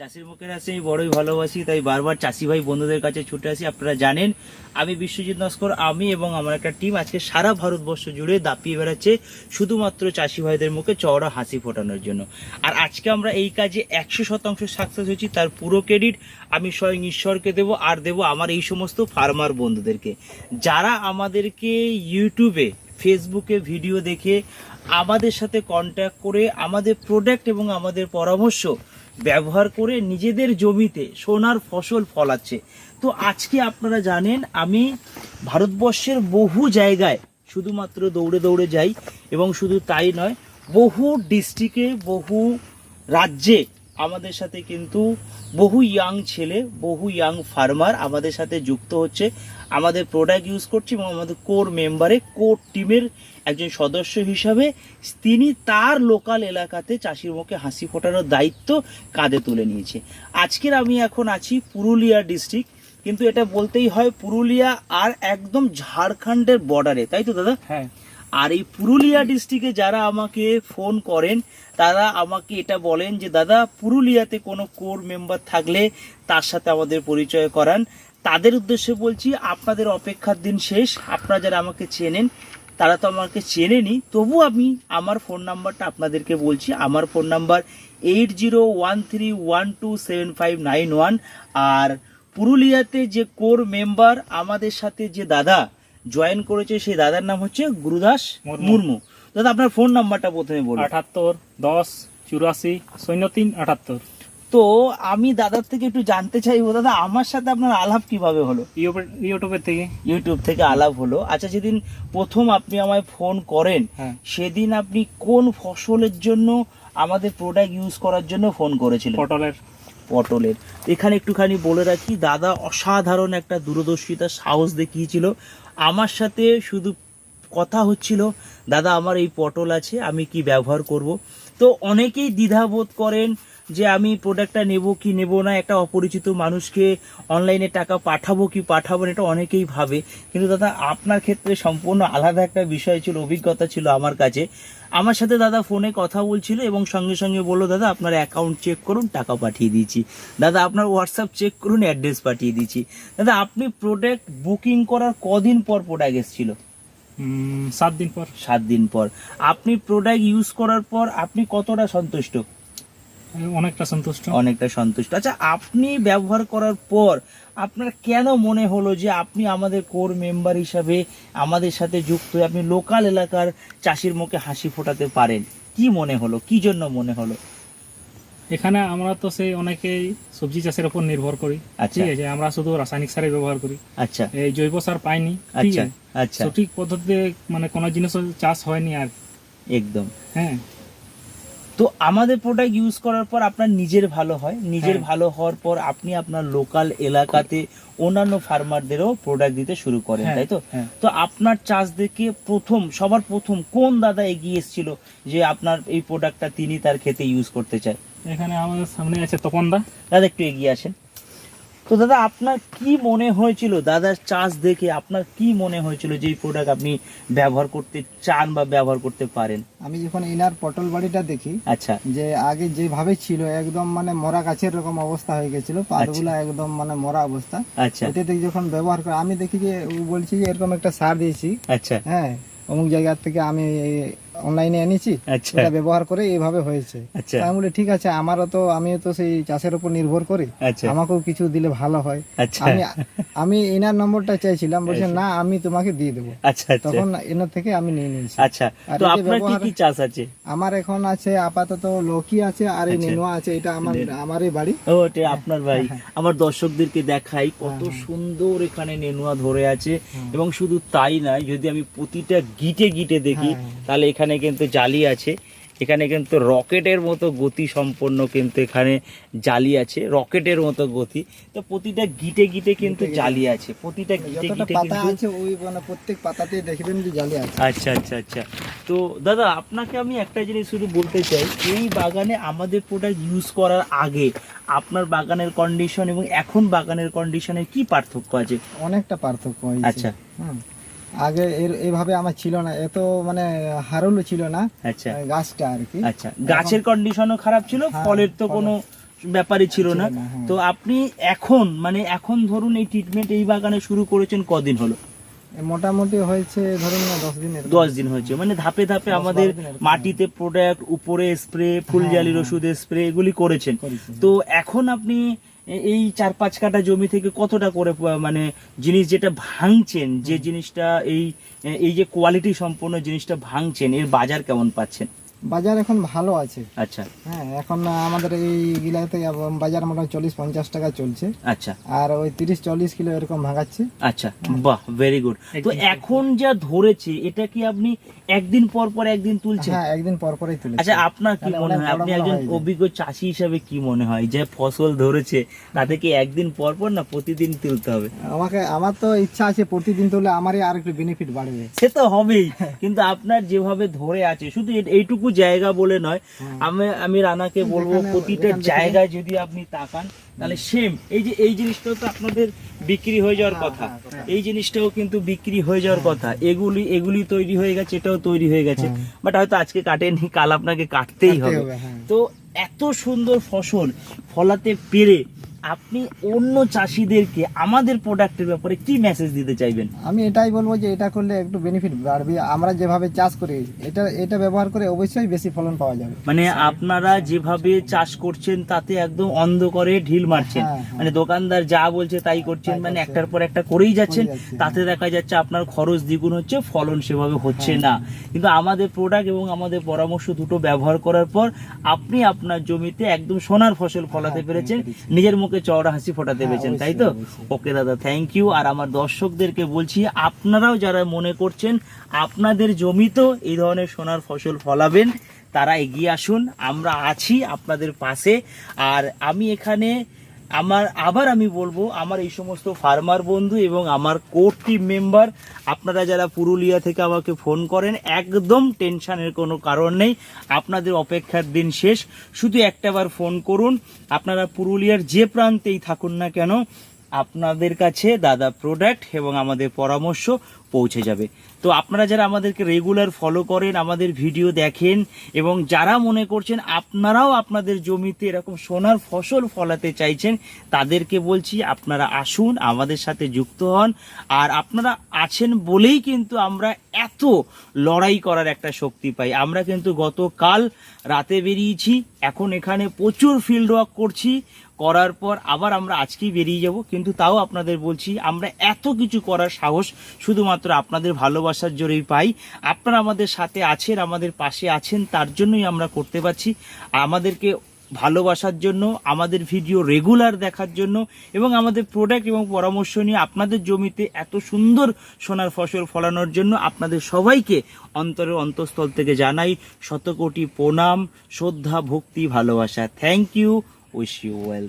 চাষির মুখের আসে আমি বড়ই ভালোবাসি, তাই বারবার চাষি ভাই বন্ধুদের কাছে ছুটে আসি, আপনারা জানেন। আমি বিশ্বজিৎ নস্কর, আমি এবং আমার একটা টিম আজকে সারা ভারতবর্ষ জুড়ে দাপিয়ে বেড়াচ্ছে শুধুমাত্র চাষি ভাইদের মুখে চওড়া হাসি ফোটানোর জন্য। আর আজকে আমরা এই কাজে একশো শতাংশ সাকসেস হয়েছি, তার পুরো ক্রেডিট আমি স্বয়ং ঈশ্বরকে দেব, আর দেব আমার এই সমস্ত ফার্মার বন্ধুদেরকে। যারা আমাদেরকে ইউটিউবে, ফেসবুকে ভিডিও দেখে আমাদের সাথে কন্ট্যাক্ট করে, আমাদের প্রোডাক্ট এবং আমাদের পরামর্শ ব্যবহার করে নিজেদের জমিতে সোনার ফসল ফলাচ্ছে। তো আজকে আপনারা জানেন, আমি ভারতবর্ষের বহু জায়গায় শুধুমাত্র দৌড়ে দৌড়ে যাই এবং শুধু তাই নয়, বহু ডিস্ট্রিক্টে বহু রাজ্যে আমাদের সাথে কিন্তু বহু ইয়াং ছেলে, বহু ইয়াং ফার্মার আমাদের সাথে যুক্ত হচ্ছে। আমাদের প্রোডাক্ট ইউজ করছে এবং আমাদের কোর মেম্বারে কোর টিমের একজন সদস্য হিসাবে তিনি তার লোকাল এলাকাতে চাষির মুখে হাসি ফোটানোর দায়িত্ব কাঁধে তুলে নিয়েছে। আজকের আমি এখন আছি পুরুলিয়া ডিস্ট্রিক্ট কিন্তু এটা বলতেই হয় পুরুলিয়া আর একদম ঝাড়খণ্ডের বর্ডারে তাই তো দাদা? হ্যাঁ। আর এই পুরুলিয়া ডিস্ট্রিক্টে যারা আমাকে ফোন করেন, তারা আমাকে এটা বলেন যে, দাদা, পুরুলিয়াতে কোনো কোর মেম্বার থাকলে তার সাথে আমাদের পরিচয় করান। তাদের উদ্দেশ্যে বলছি, আপনাদের অপেক্ষার দিন শেষ। আপনারা যারা আমাকে চেনেন, তারা তো আমাকে চেনেনি। তবু আমি আমার ফোন নাম্বারটা আপনাদেরকে বলছি। আমার phone number eight zero one three one two seven five nine one আর পুরুলিয়াতে যে কোর মেম্বার আমাদের সাথে যে দাদা জয়েন করেছে সেই দাদার নাম হচ্ছে গুরুদাস মুর্মু। দাদা আপনার ফোন নাম্বারটা প্রথমে বলুন। আঠাত্তর দশ চুরাশি শূন্য তিন আটাত্তর। তো আমি দাদার থেকে একটু জানতে চাইব দাদা আমার সাথে আপনার আলাপ কীভাবে হলো? ইউটিউবে- ইউটিউবের থেকে। ইউটিউব থেকে আলাপ হলো। আচ্ছা যেদিন প্রথম আপনি আমায় ফোন করেন হ্যাঁ। সেদিন আপনি কোন ফসলের জন্য আমাদের প্রোডাক্ট ইউজ করার জন্য ফোন করেছিলেন? পটলের। পটলের। এখানে একটুখানি বলে রাখি, দাদা অসাধারণ একটা দূরদর্শিতা, সাহস দেখিয়েছিল। আমার সাথে শুধু কথা হচ্ছিল, দাদা, আমার এই পটল আছে, আমি কি ব্যবহার করব? তো অনেকেই দ্বিধাবোধ করেন যে আমি প্রোডাক্টটা নেব কি নেব না একটা অপরিচিত মানুষকে অনলাইনে টাকা পাঠাবো কি পাঠাবো না এটা অনেকেই ভাবে। কিন্তু দাদা আপনার ক্ষেত্রে সম্পূর্ণ আলাদা একটা বিষয় ছিল অভিজ্ঞতা ছিল আমার কাছে। আমার সাথে দাদা ফোনে কথা বলছিল এবং সঙ্গে সঙ্গে বলল দাদা আপনার অ্যাকাউন্ট চেক করুন টাকা পাঠিয়ে দিয়েছি দাদা আপনার হোয়াটসঅ্যাপ চেক করুন অ্যাড্রেস পাঠিয়ে দিয়েছি দাদা আপনি প্রোডাক্ট বুকিং করার কদিন পর প্রোডাক্ট এসেছিল? সাত দিন পর। সাত দিন পর। আপনি প্রোডাক্ট ইউজ করার পর আপনি কতটা সন্তুষ্ট? অনেকটা সন্তুষ্ট। অনেকটা সন্তুষ্ট। আচ্ছা আপনি ব্যবহার করার পর আপনার কেন মনে হলো যে আপনি আমাদের কোর মেম্বার হিসাবে আমাদের সাথে যুক্ত হয়ে আপনি লোকাল এলাকার চাষির মুখে হাসি ফোটাতে পারেন? কি মনে হলো? কি জন্য মনে হলো? এখানে আমরা তো সেই অনেকেই সবজি চাষের উপর নির্ভর করি। আচ্ছা। ঠিক আছে আমরা শুধু রাসায়নিক সারের ব্যবহার করি। আচ্ছা। এই জৈব সার পাইনি ঠিক আচ্ছা আছে। আচ্ছা। সঠিক পদ্ধতিতে মানে কোনো জিনিস চাষ হয়নি আর। একদম। হ্যাঁ। তো আমাদের প্রোডাক্ট ইউজ করার পর আপনার নিজের ভালো হয়। নিজের হ্যাঁ। ভালো হওয়ার পর আপনি আপনার লোকাল এলাকাতে অন্যান্য ফার্মারদেরও প্রোডাক্ট দিতে শুরু করেন হ্যাঁ, তাই তো? হ্যাঁ। তো আপনার চাষ দেখে প্রথম সবার প্রথম কোন দাদা এগিয়ে এসেছিল যে আপনার এই প্রোডাক্টটা তিনি তার খেতে ইউজ করতে চায়? এখানে আমাদের সামনে আছে তপন দা। দাদা একটু এগিয়ে আসেন। তো দাদা আপনার কি মনে হয়েছিল? দাদার চাষ দেখে আপনার কি মনে হয়েছিল যে প্রোডাক্ট আপনি ব্যবহার করতে চান বা ব্যবহার করতে পারেন? আমি যখন এনার পটল বাড়িটা দেখি আচ্ছা। যে আগে যেভাবে ছিল একদম মানে মরা গাছের রকম অবস্থা হয়ে গেছিল পাতগুলা একদম মানে মরা অবস্থা। আচ্ছা। এটা থেকে যখন ব্যবহার করে আমি দেখি যে ও বলছি যে এরকম একটা সার দিয়েছি। আচ্ছা। হ্যাঁ অমুক জায়গা থেকে আমি অনলাইনে এনেছি আচ্ছা। ওটা ব্যবহার করে এইভাবে হয়েছে। আচ্ছা। আমি বলি ঠিক আছে আমারও তো আমিও তো সেই চাষের উপর নির্ভর করি। আচ্ছা। আমাকেও কিছু দিলে ভালো হয়। আচ্ছা। আমি আমি এনার নম্বরটা চাইছিলাম বলছে না আমি তোমাকে দিয়ে দেবো। আচ্ছা আচ্ছা। তখন এনার থেকে আমি নিয়ে নিয়েছি। আচ্ছা। তো আপনার কি কি চাষ আছে? আমার এখন আছে আপাতত লকি আছে আর এই আচ্ছা। নেনুয়া আছে এটা আমার আমারই বাড়ি। ও এটা আপনার বাড়ি। হ্যাঁ, আমার দর্শকদেরকে দেখাই কত হ্যাঁ, সুন্দর এখানে নেনুয়া ধরে আছে এবং শুধু তাই নয় যদি আমি প্রতিটা গিটে গিটে দেখি হ্যাঁ। তাহলে এখানে কিন্তু জালি আছে। এখানে কিন্তু রকেটের মতো গতি সম্পন্ন কিন্তু এখানে জালি আছে রকেটের মতো গতি। তো প্রতিটা গিটে গিটে কিন্তু জালি আছে প্রতিটা গিটে গিটে পাতা আছে ওই মানে প্রত্যেক পাতাতে দেখবেন যে জালি আছে। আচ্ছা আচ্ছা আচ্ছা। তো দাদা আপনাকে আমি একটা জিনিস শুধু বলতে চাই এই বাগানে আমাদের প্রোডাক্ট ইউজ করার আগে আপনার বাগানের কন্ডিশন এবং এখন বাগানের কন্ডিশনের কি পার্থক্য আছে? অনেকটা পার্থক্য আচ্ছা। হুম। আগে এর এইভাবে আমার ছিল না। এত মানে হারুলও ছিল না আচ্ছা। গাছটা আর কি। আচ্ছা গাছের কন্ডিশনও খারাপ ছিল হ্যাঁ, ফলের তো কোনো ব্যাপারই ছিল না। হ্যাঁ। তো আপনি এখন মানে এখন ধরুন এই ট্রিটমেন্ট এই বাগানে শুরু করেছেন কদিন হলো? মোটামুটি হয়েছে ধরুন না দশ দিনের। দশ দিন হয়েছে। মানে ধাপে ধাপে আমাদের মাটিতে প্রোডাক্ট উপরে স্প্রে ফুলজালির ওষুধের স্প্রে এগুলি করেছেন। তো এখন আপনি এই চার পাঁচ কাটা জমি থেকে কতটা করে মানে জিনিস যেটা ভাঙছেন যে জিনিসটা এই এই যে কোয়ালিটি সম্পন্ন জিনিসটা ভাঙছেন এর বাজার কেমন পাচ্ছেন? বাজার এখন ভালো আছে। আচ্ছা। হ্যাঁ এখন আমাদের এই গিলাতে বাজার মোটামুটি চল্লিশ পঞ্চাশ টাকা চলছে। আচ্ছা। আর ওই তিরিশ চল্লিশ কিলো এরকম ভাঙাচ্ছে। আচ্ছা বাহ ভেরি গুড তো এখন যা ধরেছে এটা কি আপনি একদিন পর পর একদিন তুলছেন? হ্যাঁ একদিন পর পরই তুলেছে। আচ্ছা আপনার কি মনে হয়? আপনি একজন অভিজ্ঞ চাষি হিসাবে কি মনে হয়? যে ফসল ধরেছে তাতে কি একদিন পর পর না প্রতিদিন তুলতে হবে? আমাকে আমার তো ইচ্ছা আছে প্রতিদিন তুলে আমারই আর একটু বেনিফিট বাড়বে। সে তো হবেই কিন্তু আপনার যেভাবে ধরে আছে শুধু এইটুকু জায়গা বলে নয়। আমি আমি রানাকে বলব প্রতিটা জায়গায় যদি আপনি তাকান তাহলে সেম এই যে এই জিনিসটাও তো আপনাদের বিক্রি হয়ে যাওয়ার হ্যাঁ, কথা। হ্যাঁ, হ্যাঁ। এই জিনিসটাও কিন্তু বিক্রি হয়ে যাওয়ার কথা। এগুলি এগুলি তৈরি হয়ে গেছে এটাও তৈরি হয়ে গেছে। বাট হয়তো আজকে কাটেনি কাল আপনাকে কাটতেই হবে। তো এত সুন্দর ফসল ফলাতে পেরে আপনি অন্য চাষিদেরকে আমাদের প্রোডাক্টের ব্যাপারে কি মেসেজ দিতে চাইবেন? আমি এটাই বলব যে এটা করলে একটু বেনিফিট বাড়বে। আমরা যেভাবে চাষ করি এটা এটা ব্যবহার করে অবশ্যই বেশি ফলন পাওয়া যাবে। মানে আপনারা যেভাবে চাষ করছেন তাতে একদম অন্ধ করে ঢিল মারছেন। হ্যাঁ, হ্যাঁ। মানে দোকানদার যা বলছে তাই করছেন মানে একটার পর একটা করেই যাচ্ছেন। তাতে দেখা যাচ্ছে আপনার খরচ দ্বিগুণ হচ্ছে ফলন সেভাবে হচ্ছে হ্যাঁ। না। কিন্তু আমাদের প্রোডাক্ট এবং আমাদের পরামর্শ দুটো ব্যবহার করার পর আপনি আপনার জমিতে একদম সোনার ফসল ফলাতে পেরেছেন। নিজের মুখে চওড়া হাসি ফোটাতে হ্যাঁ, পেরেছেন তাই তো? ওকে দাদা থ্যাংক ইউ আর আমার দর্শকদেরকে বলছি আপনারাও যারা মনে করছেন আপনাদের জমিতেও এই ধরনের সোনার ফসল ফলাবেন তারা এগিয়ে আসুন আমরা আছি আপনাদের পাশে। আর আমি এখানে আমার, আবার আমি বলব, আমার এই সমস্ত ফার্মার বন্ধু এবং আমার কোর টিম মেম্বার আপনারা যারা পুরুলিয়া থেকে আমাকে ফোন করেন, একদম টেনশানের কোনো কারণ নেই। আপনাদের অপেক্ষার দিন শেষ। শুধু একটাবার ফোন করুন। আপনারা পুরুলিয়ার যে প্রান্তেই থাকুন না কেন আপনাদের কাছে দাদা প্রোডাক্ট এবং আমাদের পরামর্শ পৌঁছে যাবে। তো আপনারা যারা আমাদেরকে রেগুলার ফলো করেন, আমাদের ভিডিও দেখেন এবং যারা মনে করছেন আপনারাও আপনাদের জমিতে এরকম সোনার ফসল ফলাতে চাইছেন, তাদেরকে বলছি আপনারা আসুন, আমাদের সাথে যুক্ত হন। আর আপনারা আছেন বলেই কিন্তু আমরা এত লড়াই করার একটা শক্তি পাই। আমরা কিন্তু গতকাল রাতে বেরিয়েছি, এখন এখানে প্রচুর ফিল্ড ওয়ার্ক করছি। করার পর আবার আমরা আজকেই বেরিয়ে যাব। কিন্তু তাও আপনাদের বলছি, আমরা এত কিছু করার সাহস শুধুমাত্র আপনাদের ভালোবাসার জোরেই পাই। আপনারা আমাদের সাথে আছেন, আমাদের পাশে আছেন, তার জন্যই আমরা করতে পারছি। আমাদেরকে ভালোবাসার জন্য, আমাদের ভিডিও রেগুলার দেখার জন্য এবং আমাদের প্রোডাক্ট এবং পরামর্শ নিয়ে আপনাদের জমিতে এত সুন্দর সোনার ফসল ফলানোর জন্য আপনাদের সবাইকে অন্তরের অন্তঃস্থল থেকে জানাই, শতকোটি প্রণাম, শ্রদ্ধা, ভক্তি, ভালোবাসা। Thank you Wish you well.